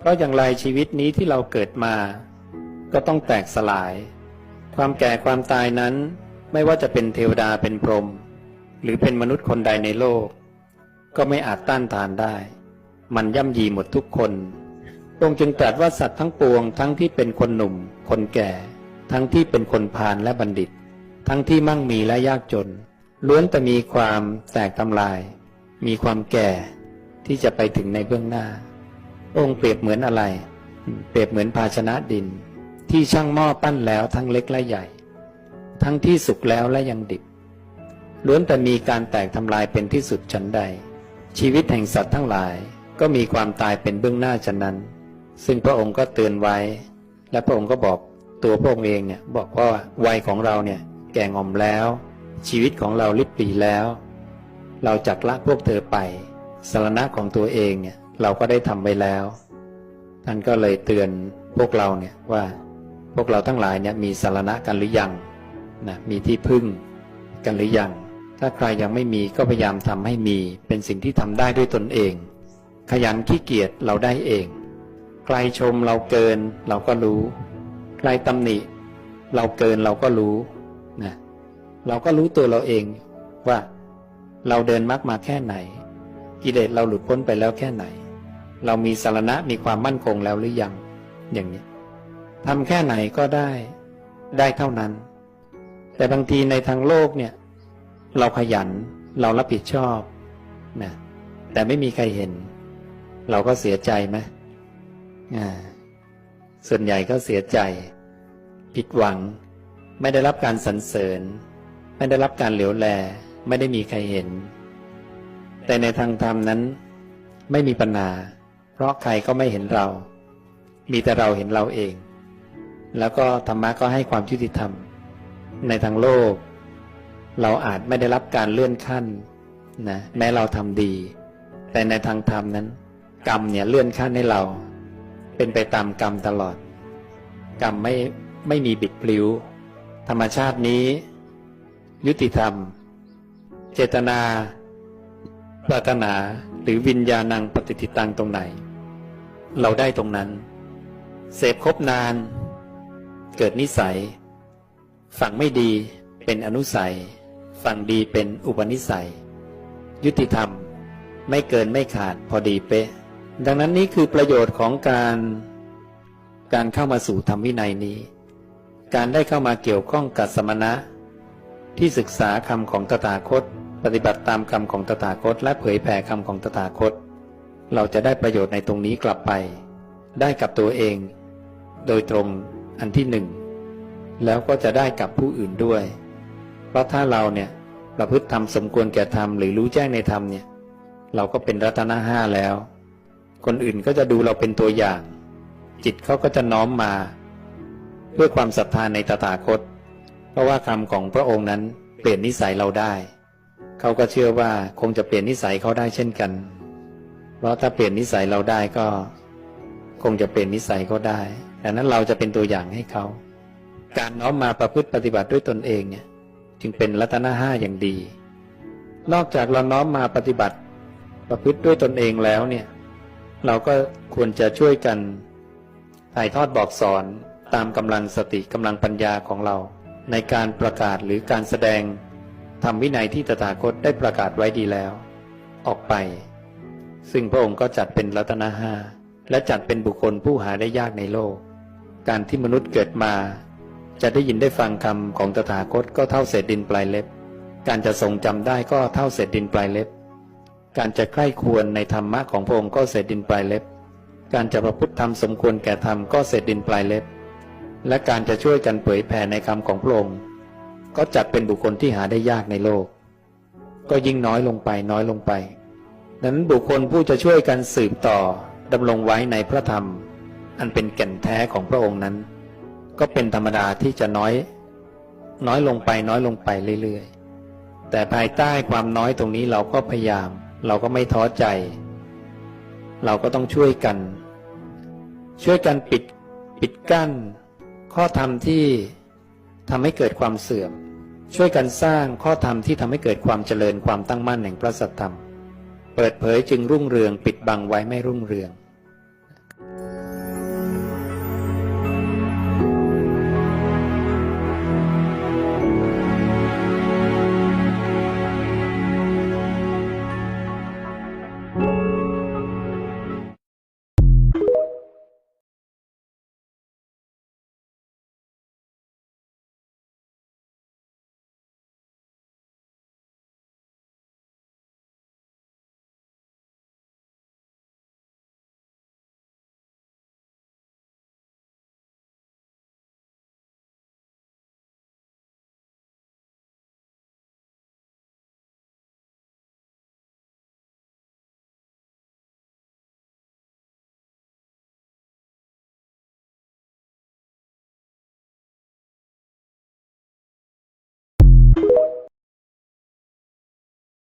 เพราะอย่างไรชีวิตนี้ที่เราเกิดมา ก็ต้องแตกสลาย ความแก่ความตายนั้น ไม่ว่าจะเป็นเทวดาเป็นพรหมหรือเป็นมนุษย์คนใดในโลก ก็ไม่อาจต้านทานได้ มันย่ำยีหมดทุกคนพระองค์จึงตรัสว่าสัตว์ทั้งปวงทั้งที่เป็นคนหนุ่ม คนแก่ ทั้งที่เป็นคนพาลและบัณฑิต ทั้งที่มั่งมีและยากจน ล้วนแต่มีความแตกทำลาย มีความแก่ที่จะไปถึงในเบื้องหน้า องค์เปรียบเหมือนอะไร เปรียบเหมือนภาชนะดิน ที่ช่างหม้อปั้นแล้วทั้งเล็กและใหญ่ ทั้งที่สุกแล้วและยังดิบล้วนแต่มีการแตกทำลายเป็นที่สุดฉันใด ชีวิตแห่งสัตว์ทั้งหลายก็มีความตายเป็นเบื้องหน้าฉะนั้น ซึ่งพระองค์ก็เตือนไว้ และพระองค์ก็บอกตัวพระองค์เองเนี่ยบอกว่าวัยของเราเนี่ยแก่งอมแล้ว ชีวิตของเราลิบหลีแล้ว เราจักละพวกเธอไปสารณะของตัวเองเนี่ย เราก็ได้ทำไว้แล้ว ท่านก็เลยเตือนพวกเราเนี่ยว่าพวกเราทั้งหลายเนี่ยมีสารณะกันหรือยังนะมีที่พึ่งกันหรือยัง ถ้าใครยังไม่มีก็พยายามทำให้มี เป็นสิ่งที่ทำได้ด้วยตนเอง ขยันขี้เกียจเราได้เอง ใครชมเราเกินเราก็รู้ ใครตำหนิ เราเกินเราก็รู้นะเราก็รู้ตัวเราเองว่าเราเดินมากมาแค่ไหน กิเลสเราหลุดพ้นไปแล้วแค่ไหน เรามีสารณะมีความมั่นคงแล้วหรือยัง อย่างนี้ทำแค่ไหนก็ได้ได้เท่านั้น แต่บางทีในทางโลกเนี่ย เราขยันเรารับผิดชอบนะแต่ไม่มีใครเห็น เราก็เสียใจไหมอ่าส่วนใหญ่ก็เสียใจ ผิดหวัง ไม่ได้รับการสรรเสริญ ไม่ได้รับการเหลียวแล ไม่ได้มีใครเห็น แต่ในทางธรรมนั้น ไม่มีปัญหา ราะใครก็ไม่เห็นเรา มีแต่เราเห็นเราเอง แล้วก็ธรรมะก็ให้ความยุติธรรม ในทางโลก เราอาจไม่ได้รับการเลื่อนขั้นนะแม้เราทำดี แต่ในทางธรรมนั้น กรรมเนี่ยเลื่อนขั้นให้เรา เป็นไปตามกรรมตลอด กรรมไม่ไม่มีบิดพลิ้ว ธรรมชาตินี้ ยุติธรรม เจตนาปรารถนาหรือวิญญาณังปฏิทิตังตรงไหน เราได้ตรงนั้น เสพครบนาน เกิดนิสัย ฝั่งไม่ดีเป็นอนุสัย ฝั่งดีเป็นอุปนิสัย ยุติธรรมไม่เกินไม่ขาดพอดีเป๊ะ ดังนั้นนี่คือประโยชน์ของการการเข้ามาสู่ธรรมวินัยนี้ การได้เข้ามาเกี่ยวข้องกับสมณะ ที่ศึกษาคำของตถาคต ปฏิบัติตามคำของตถาคต และเผยแผ่คำของตถาคต เราจะได้ประโยชน์ในตรงนี้กลับไป ได้กับตัวเอง โดยตรงอันที่หนึ่ง แล้วก็จะได้กับผู้อื่นด้วย เพราะถ้าเราเนี่ยประพฤติธรรมสมควรแก่ธรรมหรือรู้แจ้งในธรรมเนี่ย เราก็เป็นรัตนห้าแล้ว คนอื่นก็จะดูเราเป็นตัวอย่าง จิตเขาก็จะน้อมมาเพื่อความศรัทธาในตถาคต เพราะว่าคำของพระองค์นั้นเปลี่ยนนิสัยเราได้ เขาก็เชื่อว่าคงจะเปลี่ยนนิสัยเขาได้เช่นกัน เพราะถ้าเปลี่ยนนิสัยเราได้ก็ คงจะเปลี่ยนนิสัยเขาได้ดังนั้นเราจะเป็นตัวอย่างให้เขา การน้อมมาประพฤติปฏิบัติด้วยตนเองเนี่ย จึงเป็นรัตนห้าอย่างดี นอกจากเราน้อมมาปฏิบัติ ประพฤติด้วยตนเองแล้วเนี่ย เราก็ควรจะช่วยกันถ่ายทอดบอกสอนตามกำลังสติกำลังปัญญาของเรา ในการประกาศหรือการแสดงธรรมวินัยที่ตถาคตได้ประกาศไว้ดีแล้ว ออกไป ซึ่งพระองค์ก็จัดเป็นรัตนห้าและจัดเป็นบุคคลผู้หาได้ยากในโลก การที่มนุษย์เกิดมา จะได้ยินได้ฟังคำของตถาคตก็เท่าเศษดินปลายเล็บ การจะทรงจำได้ก็เท่าเศษดินปลายเล็บ การจะใคร่ควรในธรรมะของพระองค์ก็เศษดินปลายเล็บ การจะประพฤติธรรมสมควรแก่ธรรมก็เศษดินปลายเล็บ และการจะช่วยกันเผยแผ่ในคำของพระองค์ก็จัดเป็นบุคคลที่หาได้ยากในโลก ก็ยิ่งน้อยลงไปน้อยลงไป นั้นบุคคลผู้จะช่วยกันสืบต่อดำรงไว้ในพระธรรม อันเป็นแก่นแท้ของพระองค์นั้น ก็เป็นธรรมดาที่จะน้อย น้อยลงไปน้อยลงไปเรื่อยๆ แต่ภายใต้ความน้อยตรงนี้เราก็พยายาม เราก็ไม่ท้อใจ เราก็ต้องช่วยกัน ช่วยกันปิดปิดกั้น ข้อธรรมที่ทำให้เกิดความเสื่อม ช่วยกันสร้างข้อธรรมที่ทำให้เกิดความเจริญความตั้งมั่นแห่งพระสัทธรรม เปิดเผยจึงรุ่งเรือง ปิดบังไว้ไม่รุ่งเรือง